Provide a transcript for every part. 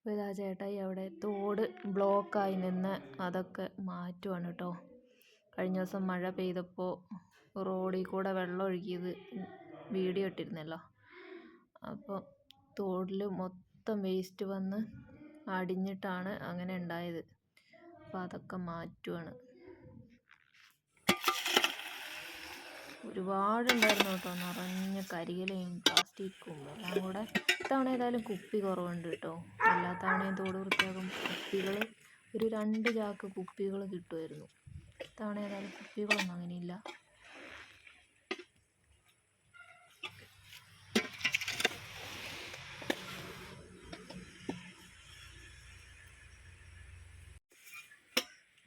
അപ്പോൾ ഇതാ ചേട്ടായി അവിടെ തോട് ബ്ലോക്കായി നിന്ന് അതൊക്കെ മാറ്റുവാണ് കേട്ടോ. കഴിഞ്ഞ ദിവസം മഴ പെയ്തപ്പോൾ റോഡിൽ കൂടെ വെള്ളം ഒഴുകിയത് വീഡിയോ ഇട്ടിരുന്നല്ലോ. അപ്പോൾ തോടിൽ മൊത്തം വേസ്റ്റ് വന്ന് അടിഞ്ഞിട്ടാണ് അങ്ങനെ ഉണ്ടായത്. അപ്പോൾ അതൊക്കെ മാറ്റുവാണ്. ഒരുപാടുണ്ടായിരുന്നു കേട്ടോ. നിറഞ്ഞ കരിയിലയും പ്ലാസ്റ്റിക്കും എല്ലാം കൂടെ. ഇത്തവണ ഏതായാലും കുപ്പി കുറവുണ്ട് കേട്ടോ. എല്ലാ തവണയും തോട് വൃത്തിയാക്കും. കുപ്പികൾ ഒരു രണ്ട് ചാക്ക് കുപ്പികൾ കിട്ടുമായിരുന്നു. ഇത്തവണ ഏതായാലും കുപ്പികളൊന്നും അങ്ങനെയില്ല.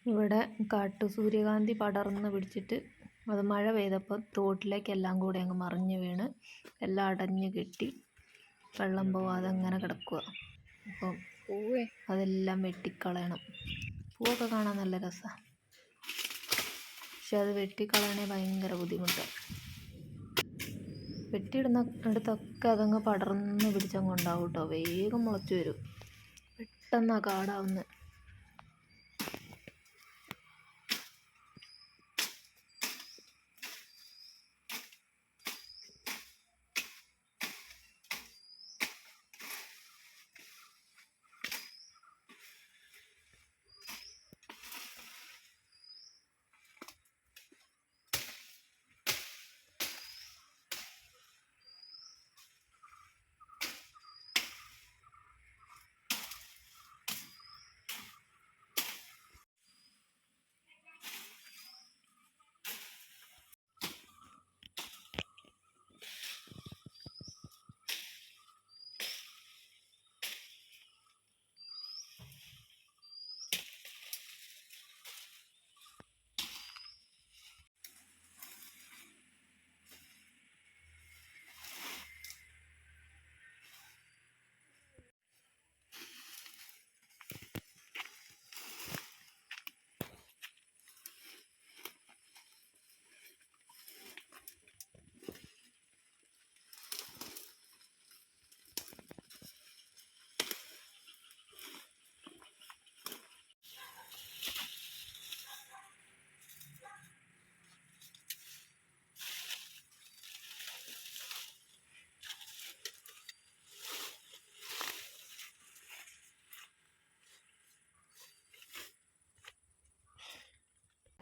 ഇവിടെ കാട്ടു സൂര്യകാന്തി പടർന്ന് പിടിച്ചിട്ട് അത് മഴ പെയ്തപ്പോൾ തോട്ടിലേക്ക് എല്ലാം കൂടെ അങ്ങ് മറിഞ്ഞു വീണ് എല്ലാം അടഞ്ഞു കെട്ടി വെള്ളം പോവാതെ അങ്ങനെ കിടക്കുക അപ്പം പൂവേ. അതെല്ലാം വെട്ടിക്കളയണം. പൂവൊക്കെ കാണാൻ നല്ല രസമാണ് പക്ഷെ അത് വെട്ടിക്കളയണേ ഭയങ്കര ബുദ്ധിമുട്ടാണ് വെട്ടിയിടുന്ന അടുത്തൊക്കെ അതങ്ങ് പടർന്ന് പിടിച്ചങ്ങ് ഉണ്ടാവും കേട്ടോ. വേഗം മുളച്ചു വരും. പെട്ടെന്നാണ് കാടാവുന്നത്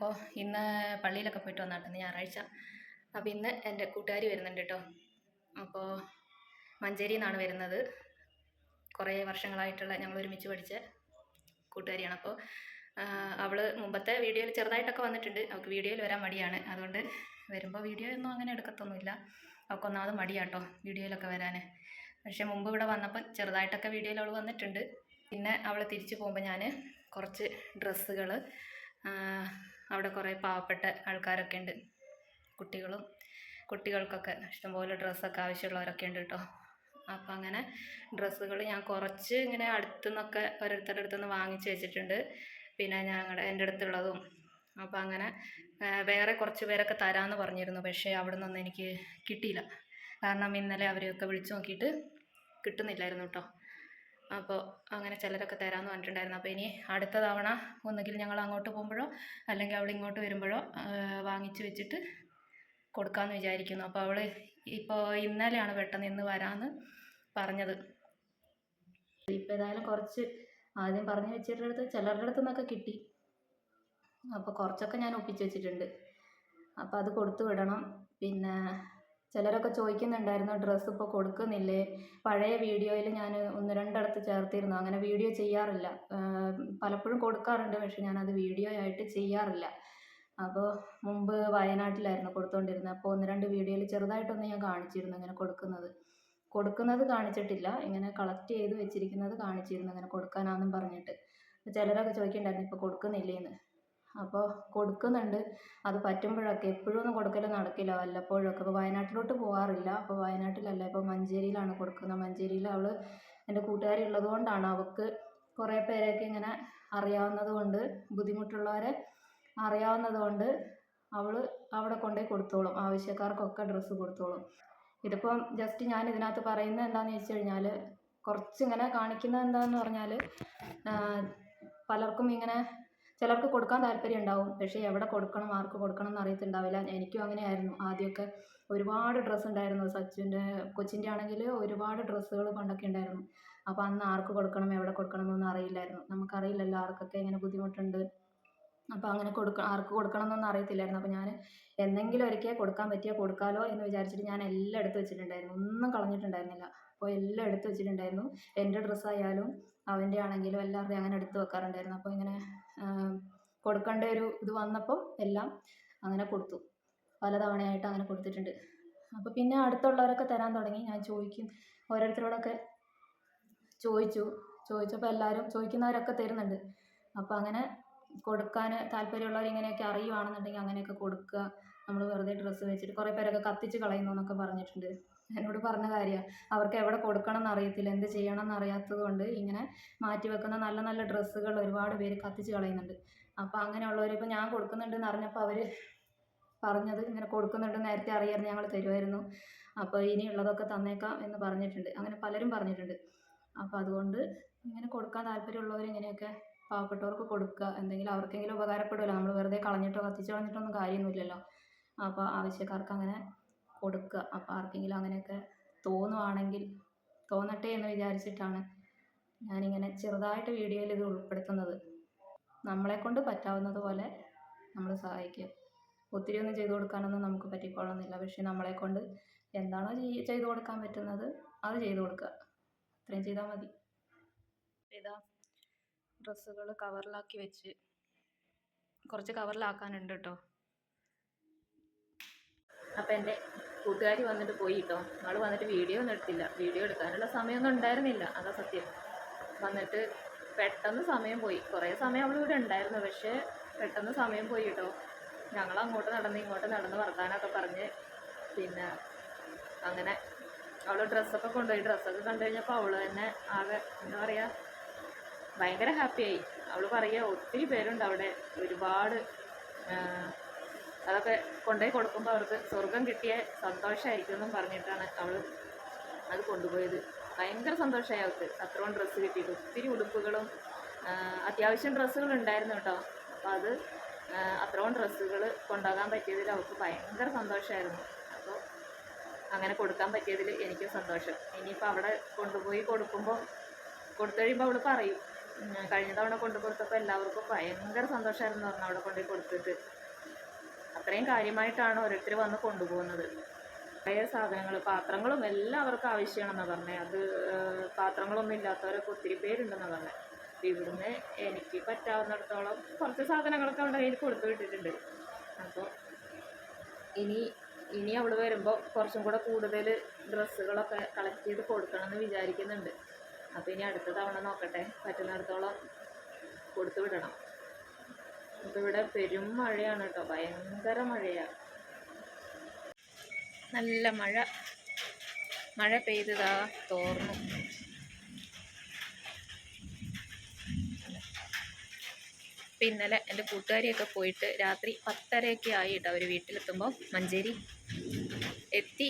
അപ്പോൾ ഇന്ന് പള്ളിയിലൊക്കെ പോയിട്ട് വന്നാട്ടെ ഞായറാഴ്ച. അപ്പോൾ ഇന്ന് എന്റെ കൂട്ടുകാരി വരുന്നുണ്ട് കേട്ടോ അപ്പോൾ മഞ്ചേരിയിൽ നിന്നാണ് വരുന്നത്. കുറേ വർഷങ്ങളായിട്ടുള്ള ഞങ്ങൾ ഒരുമിച്ച് പഠിച്ച കൂട്ടുകാരിയാണ്. അപ്പോൾ അവൾ മുമ്പത്തെ വീഡിയോയിൽ ചെറുതായിട്ടൊക്കെ വന്നിട്ടുണ്ട്. അവൾക്ക് വീഡിയോയിൽ വരാൻ മടിയാണ്. അതുകൊണ്ട് വരുമ്പോൾ വീഡിയോ ഒന്നും അങ്ങനെ എടുക്കത്തൊന്നുമില്ല. അവൾക്ക് ഒന്നാമത് മടിയാട്ടോ വീഡിയോയിലൊക്കെ വരാൻ പക്ഷേ മുമ്പ് ഇവിടെ വന്നപ്പോൾ ചെറുതായിട്ടൊക്കെ വീഡിയോയിൽ അവൾ വന്നിട്ടുണ്ട്. പിന്നെ അവൾ തിരിച്ചു പോകുമ്പോൾ ഞാൻ കുറച്ച് ഡ്രസ്സുകൾ അവിടെ കുറേ പാവപ്പെട്ട ആൾക്കാരൊക്കെ ഉണ്ട്. കുട്ടികളും കുട്ടികൾക്കൊക്കെ ഇഷ്ടംപോലെ ഡ്രസ്സൊക്കെ ആവശ്യമുള്ളവരൊക്കെ ഉണ്ട് കേട്ടോ. അപ്പം അങ്ങനെ ഡ്രസ്സുകൾ ഞാൻ കുറച്ച് ഇങ്ങനെ അടുത്തു നിന്നൊക്കെ ഓരോരുത്തരുടെ അടുത്തു നിന്ന് വാങ്ങിച്ച് വെച്ചിട്ടുണ്ട്. പിന്നെ ഞങ്ങളുടെ എന്റെ അടുത്തുള്ളതും. അപ്പം അങ്ങനെ വേറെ കുറച്ച് പേരൊക്കെ തരാമെന്ന് പറഞ്ഞിരുന്നു. പക്ഷേ അവിടെ നിന്നൊന്നും എനിക്ക് കിട്ടിയില്ല. കാരണം ഇന്നലെ അവരെയൊക്കെ വിളിച്ചു നോക്കിയിട്ട് കിട്ടുന്നില്ലായിരുന്നു കേട്ടോ. അപ്പോൾ അങ്ങനെ ചിലരൊക്കെ തരാമെന്ന് പറഞ്ഞിട്ടുണ്ടായിരുന്നു. അപ്പോൾ ഇനി അടുത്ത തവണ ഒന്നുകിൽ ഞങ്ങൾ അങ്ങോട്ട് പോകുമ്പോഴോ അല്ലെങ്കിൽ അവൾ ഇങ്ങോട്ട് വരുമ്പോഴോ വാങ്ങിച്ച് വെച്ചിട്ട് കൊടുക്കാമെന്ന് വിചാരിക്കുന്നു. അപ്പോൾ അവൾ ഇപ്പോൾ ഇന്നലെയാണ് പെട്ടെന്ന് ഇന്ന് വരാമെന്ന് പറഞ്ഞത്. ഇപ്പോൾ ഏതായാലും കുറച്ച് ആദ്യം പറഞ്ഞു വെച്ചിട്ട് അടുത്ത് ചിലരുടെ അടുത്ത് നിന്നൊക്കെ കിട്ടി. അപ്പോൾ കുറച്ചൊക്കെ ഞാൻ ഒപ്പിച്ച് വെച്ചിട്ടുണ്ട്. അപ്പോൾ അത് കൊടുത്തു വിടണം. പിന്നെ ചിലരൊക്കെ ചോദിക്കുന്നുണ്ടായിരുന്നു ഡ്രസ്സ് ഇപ്പോൾ കൊടുക്കുന്നില്ലേ? പഴയ വീഡിയോയിൽ ഞാൻ ഒന്ന് രണ്ടിടത്ത് ചേർത്തിരുന്നു അങ്ങനെ വീഡിയോ ചെയ്യാറില്ല. പലപ്പോഴും കൊടുക്കാറുണ്ട് പക്ഷെ ഞാനത് വീഡിയോ ആയിട്ട് ചെയ്യാറില്ല. അപ്പോൾ മുമ്പ് വയനാട്ടിലായിരുന്നു കൊടുത്തുകൊണ്ടിരുന്നത് അപ്പോൾ ഒന്ന് രണ്ട് വീഡിയോയിൽ ചെറുതായിട്ടൊന്ന് ഞാൻ കാണിച്ചിരുന്നു ഇങ്ങനെ കൊടുക്കുന്നത്. കൊടുക്കുന്നത് കാണിച്ചിട്ടില്ല ഇങ്ങനെ കളക്ട് ചെയ്ത് വെച്ചിരിക്കുന്നത് കാണിച്ചിരുന്നു ഇങ്ങനെ കൊടുക്കാനാണെന്നും പറഞ്ഞിട്ട്. ചിലരൊക്കെ ചോദിക്കുന്നുണ്ടായിരുന്നു ഇപ്പോൾ കൊടുക്കുന്നില്ലേന്ന്. അപ്പോൾ കൊടുക്കുന്നുണ്ട്. അത് പറ്റുമ്പോഴൊക്കെ എപ്പോഴും ഒന്നും കൊടുക്കൽ നടക്കില്ല വല്ലപ്പോഴൊക്കെ. അപ്പോൾ വയനാട്ടിലോട്ട് പോകാറില്ല അപ്പോൾ വയനാട്ടിലല്ല ഇപ്പോൾ മഞ്ചേരിയിലാണ് കൊടുക്കുന്നത്. മഞ്ചേരിയിൽ അവൾ എന്റെ കൂട്ടുകാരി ഉള്ളത് കൊണ്ടാണ് അവൾക്ക് കുറേ പേരെയൊക്കെ ഇങ്ങനെ അറിയാവുന്നത് കൊണ്ട് ബുദ്ധിമുട്ടുള്ളവരെ അറിയാവുന്നത് കൊണ്ട് അവൾ അവിടെ കൊണ്ടുപോയി കൊടുത്തോളും. ആവശ്യക്കാർക്കൊക്കെ ഡ്രസ്സ് കൊടുത്തോളും. ഇതിപ്പം ജസ്റ്റ് ഞാൻ ഇതിനകത്ത് പറയുന്നത് എന്താണെന്ന് വെച്ച് കഴിഞ്ഞാൽ കുറച്ചിങ്ങനെ കാണിക്കുന്നത് എന്താണെന്ന് പറഞ്ഞാൽ പലർക്കും ഇങ്ങനെ ചിലർക്ക് കൊടുക്കാൻ താല്പര്യം ഉണ്ടാവും. പക്ഷേ എവിടെ കൊടുക്കണം ആർക്ക് കൊടുക്കണം എന്ന് അറിയത്തുണ്ടാവില്ല. എനിക്കും അങ്ങനെയായിരുന്നു. ആദ്യമൊക്കെ ഒരുപാട് ഡ്രസ്സ് ഉണ്ടായിരുന്നു. സച്ചിന്റെ കൊച്ചിന്റെ ആണെങ്കിൽ ഒരുപാട് ഡ്രസ്സുകൾ പണ്ടൊക്കെ ഉണ്ടായിരുന്നു. അപ്പോൾ അന്ന് ആർക്ക് കൊടുക്കണം എവിടെ കൊടുക്കണം എന്നൊന്നും അറിയില്ലായിരുന്നു. നമുക്കറിയില്ലല്ലോ ആർക്കൊക്കെ ഇങ്ങനെ ബുദ്ധിമുട്ടുണ്ട്. അപ്പോൾ അങ്ങനെ കൊടുക്ക ആർക്ക് കൊടുക്കണം എന്നൊന്നും അറിയത്തില്ലായിരുന്നു. അപ്പോൾ ഞാൻ എന്തെങ്കിലും ഒരിക്കൽ കൊടുക്കാൻ പറ്റിയാൽ കൊടുക്കാലോ എന്ന് വിചാരിച്ചിട്ട് ഞാൻ എല്ലാം എടുത്ത് വെച്ചിട്ടുണ്ടായിരുന്നു. ഒന്നും കളഞ്ഞിട്ടുണ്ടായിരുന്നില്ല. അപ്പോൾ എല്ലാം എടുത്ത് വെച്ചിട്ടുണ്ടായിരുന്നു. എന്റെ ഡ്രസ്സായാലും അവന്റെ ആണെങ്കിലും എല്ലാവരുടെയും അങ്ങനെ എടുത്ത് വെക്കാറുണ്ടായിരുന്നു. അപ്പോൾ ഇങ്ങനെ കൊടുക്കേണ്ട ഒരു ഇത് വന്നപ്പോൾ എല്ലാം അങ്ങനെ കൊടുത്തു. പല തവണയായിട്ട് അങ്ങനെ കൊടുത്തിട്ടുണ്ട്. അപ്പോൾ പിന്നെ അടുത്തുള്ളവരൊക്കെ തരാൻ തുടങ്ങി. ഞാൻ ചോദിക്കും. ഓരോരുത്തരോടൊക്കെ ചോദിച്ചു. ചോദിച്ചപ്പോൾ എല്ലാവരും ചോദിക്കുന്നവരൊക്കെ തരുന്നുണ്ട്. അപ്പോൾ അങ്ങനെ കൊടുക്കാൻ താല്പര്യമുള്ളവർ ഇങ്ങനെയൊക്കെ അറിയുവാണെന്നുണ്ടെങ്കിൽ അങ്ങനെയൊക്കെ കൊടുക്കുക. നമ്മൾ വെറുതെ ഡ്രസ്സ് വെച്ചിട്ട് കുറേ പേരൊക്കെ കത്തിച്ച് കളയുന്നു എന്നൊക്കെ പറഞ്ഞിട്ടുണ്ട്. എന്നോട് പറഞ്ഞ കാര്യമാണ് അവർക്ക് എവിടെ കൊടുക്കണം എന്ന് അറിയത്തില്ല എന്ത് ചെയ്യണം എന്ന് അറിയാത്തത് കൊണ്ട് ഇങ്ങനെ മാറ്റി വെക്കുന്ന നല്ല നല്ല ഡ്രസ്സുകൾ ഒരുപാട് പേര് കത്തിച്ച് കളയുന്നുണ്ട്. അപ്പോൾ അങ്ങനെയുള്ളവർ ഇപ്പോൾ ഞാൻ കൊടുക്കുന്നുണ്ടെന്ന് അറിഞ്ഞപ്പോൾ അവർ പറഞ്ഞത് ഇങ്ങനെ കൊടുക്കുന്നുണ്ട് നേരത്തെ അറിയായിരുന്നു ഞങ്ങൾ തരുമായിരുന്നു അപ്പോൾ ഇനിയുള്ളതൊക്കെ തന്നേക്കാം എന്ന് പറഞ്ഞിട്ടുണ്ട്. അങ്ങനെ പലരും പറഞ്ഞിട്ടുണ്ട്. അപ്പോൾ അതുകൊണ്ട് ഇങ്ങനെ കൊടുക്കാൻ താല്പര്യമുള്ളവർ ഇങ്ങനെയൊക്കെ പാവപ്പെട്ടവർക്ക് കൊടുക്കുക. എന്തെങ്കിലും അവർക്കെങ്കിലും ഉപകാരപ്പെടുമല്ലോ നമ്മൾ വെറുതെ കളഞ്ഞിട്ടോ കത്തിച്ച് കളഞ്ഞിട്ടോ ഒന്നും കാര്യമൊന്നുമില്ലല്ലോ. അപ്പോൾ ആവശ്യക്കാർക്ക് അങ്ങനെ കൊടുക്കുക അപ്പോൾ ആർക്കെങ്കിലും അങ്ങനെയൊക്കെ തോന്നുവാണെങ്കിൽ തോന്നട്ടെ എന്ന് വിചാരിച്ചിട്ടാണ് ഞാനിങ്ങനെ ചെറുതായിട്ട് വീഡിയോയിൽ ഇത് ഉൾപ്പെടുത്തുന്നത്. നമ്മളെ കൊണ്ട് പറ്റാവുന്നത് പോലെ നമ്മൾ സഹായിക്കുക. ഒത്തിരി ഒന്നും ചെയ്തു കൊടുക്കാനൊന്നും നമുക്ക് പറ്റിക്കൊള്ളുന്നില്ല. പക്ഷേ നമ്മളെ കൊണ്ട് എന്താണോ ചെയ് ചെയ്തു കൊടുക്കാൻ പറ്റുന്നത് അത് ചെയ്തു കൊടുക്കുക. അത്രയും ചെയ്താൽ മതി. ഡ്രസ്സുകൾ കവറിലാക്കി വെച്ച്. കുറച്ച് കവറിലാക്കാനുണ്ട് കേട്ടോ അപ്പം എന്റെ കൂട്ടുകാരി വന്നിട്ട് പോയി കേട്ടോ അവൾ വന്നിട്ട് വീഡിയോ ഒന്നും എടുത്തില്ല. വീഡിയോ എടുക്കാനുള്ള സമയമൊന്നും ഉണ്ടായിരുന്നില്ല. അതാ സത്യം. വന്നിട്ട് പെട്ടെന്ന് സമയം പോയി. കുറേ സമയം അവൾ ഇവിടെ ഉണ്ടായിരുന്നു. പക്ഷേ പെട്ടെന്ന് സമയം പോയി കേട്ടോ ഞങ്ങൾ അങ്ങോട്ട് നടന്ന് ഇങ്ങോട്ട് നടന്ന് വർത്താനൊക്കെ പറഞ്ഞ് പിന്നെ അങ്ങനെ അവൾ ഡ്രസ്സൊക്കെ കൊണ്ടുപോയി. ഡ്രസ്സൊക്കെ കണ്ടു കഴിഞ്ഞപ്പോൾ അവൾ തന്നെ ആകെ എന്താ പറയുക ഭയങ്കര ഹാപ്പിയായി അവൾ പറയുക ഒത്തിരി പേരുണ്ട് അവിടെ. ഒരുപാട് അതൊക്കെ കൊണ്ടുപോയി കൊടുക്കുമ്പോൾ അവർക്ക് സ്വർഗം കിട്ടിയ സന്തോഷമായിരിക്കും എന്നും പറഞ്ഞിട്ടാണ് അവൾ അത് കൊണ്ടുപോയത്. ഭയങ്കര സന്തോഷമായി അവൾക്ക്. അത്രയും ഡ്രസ്സ് കിട്ടിയിട്ട്. ഒത്തിരി ഉടുപ്പുകളും അത്യാവശ്യം ഡ്രസ്സുകൾ ഉണ്ടായിരുന്നു കേട്ടോ. അപ്പോൾ അത് അത്രയും ഡ്രസ്സുകൾ കൊണ്ടുപോകാൻ പറ്റിയതിൽ അവൾക്ക് ഭയങ്കര സന്തോഷമായിരുന്നു അപ്പോൾ അങ്ങനെ കൊടുക്കാൻ പറ്റിയതിൽ എനിക്കും സന്തോഷം. ഇനിയിപ്പോൾ അവിടെ കൊണ്ടുപോയി കൊടുക്കുമ്പോൾ കൊടുത്തു കഴിയുമ്പോൾ അവൾ പറയും കഴിഞ്ഞ തവണ കൊണ്ടു കൊടുത്തപ്പോൾ എല്ലാവർക്കും ഭയങ്കര സന്തോഷമായിരുന്നു പറഞ്ഞു അവിടെ കൊണ്ടുപോയി കൊടുത്തിട്ട്. അത്രയും കാര്യമായിട്ടാണ് ഓരോരുത്തർ വന്ന് കൊണ്ടുപോകുന്നത്. പഴയ സാധനങ്ങൾ പാത്രങ്ങളും എല്ലാവർക്കും ആവശ്യമാണെന്നാണ് പറഞ്ഞത് അത് പാത്രങ്ങളൊന്നും ഇല്ലാത്തവരൊക്കെ ഒത്തിരി പേരുണ്ടെന്നാണ് പറഞ്ഞത് ഇവിടുന്ന് എനിക്ക് പറ്റാവുന്നിടത്തോളം കുറച്ച് സാധനങ്ങളൊക്കെ അവളുടെ കയ്യിൽ കൊടുത്തു വിട്ടിട്ടുണ്ട്. അപ്പോൾ ഇനി ഇനി അവൾ വരുമ്പോൾ കുറച്ചും കൂടെ കൂടുതൽ ഡ്രസ്സുകളൊക്കെ കളക്ട് ചെയ്ത് കൊടുക്കണമെന്ന് വിചാരിക്കുന്നുണ്ട്. അപ്പോൾ ഇനി അടുത്ത തവണ നോക്കട്ടെ. പറ്റുന്നിടത്തോളം കൊടുത്തു വിടണം. ഇപ്പം ഇവിടെ പെരും മഴയാണ് കേട്ടോ. ഭയങ്കര മഴയാ. നല്ല മഴ. മഴ പെയ്തതാ തോർന്നു. പിന്നലെ ഇന്നലെ എന്റെ കൂട്ടുകാരിയൊക്കെ പോയിട്ട് രാത്രി പത്തരയൊക്കെ ആയിട്ട് അവർ വീട്ടിലെത്തുമ്പോൾ മഞ്ചേരി എത്തി.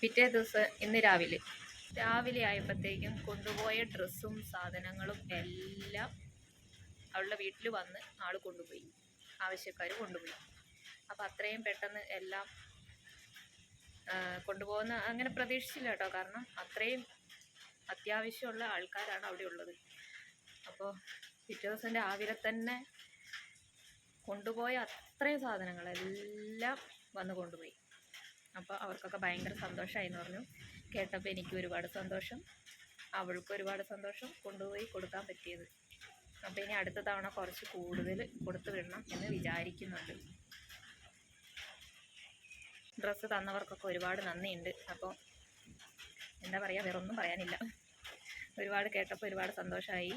പിറ്റേ ദിവസം ഇന്ന് രാവിലെ. രാവിലെ ആയപ്പോഴത്തേക്കും കൊണ്ടുപോയ ഡ്രസ്സും സാധനങ്ങളും എല്ലാം അവളുടെ വീട്ടിൽ വന്ന് ആൾ കൊണ്ടുപോയി. ആവശ്യക്കാർ കൊണ്ടുപോയി. അപ്പോൾ അത്രയും പെട്ടെന്ന് എല്ലാം കൊണ്ടുപോകുന്ന അങ്ങനെ പ്രതീക്ഷിച്ചില്ല കേട്ടോ. കാരണം അത്രയും അത്യാവശ്യമുള്ള ആൾക്കാരാണ് അവിടെ ഉള്ളത്. അപ്പോൾ പിറ്റേ ദിവസം രാവിലെ തന്നെ കൊണ്ടുപോയ അത്രയും സാധനങ്ങളെല്ലാം വന്ന് കൊണ്ടുപോയി. അപ്പോൾ അവർക്കൊക്കെ ഭയങ്കര സന്തോഷമായി എന്ന് പറഞ്ഞു. കേട്ടപ്പോൾ എനിക്ക് ഒരുപാട് സന്തോഷം. അവൾക്ക് ഒരുപാട് സന്തോഷം കൊണ്ടുപോയി കൊടുക്കാൻ പറ്റിയത്. അപ്പോൾ ഇനി അടുത്ത തവണ കുറച്ച് കൂടുതൽ കൊടുത്തു വിടണം എന്ന് വിചാരിക്കുന്നുണ്ട്. ഡ്രസ്സ് തന്നവർക്കൊക്കെ ഒരുപാട് നന്ദിയുണ്ട്. അപ്പോൾ എന്താ പറയുക വേറെ ഒന്നും പറയാനില്ല. ഒരുപാട് കേട്ടപ്പോൾ ഒരുപാട് സന്തോഷമായി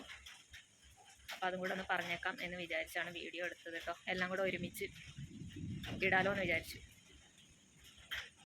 അപ്പോൾ അതും കൂടെ ഒന്ന് പറഞ്ഞേക്കാം എന്ന് വിചാരിച്ചാണ് വീഡിയോ എടുത്തത് കേട്ടോ. എല്ലാം കൂടെ ഒരുമിച്ച് ഇടാലോ എന്ന് വിചാരിച്ചു.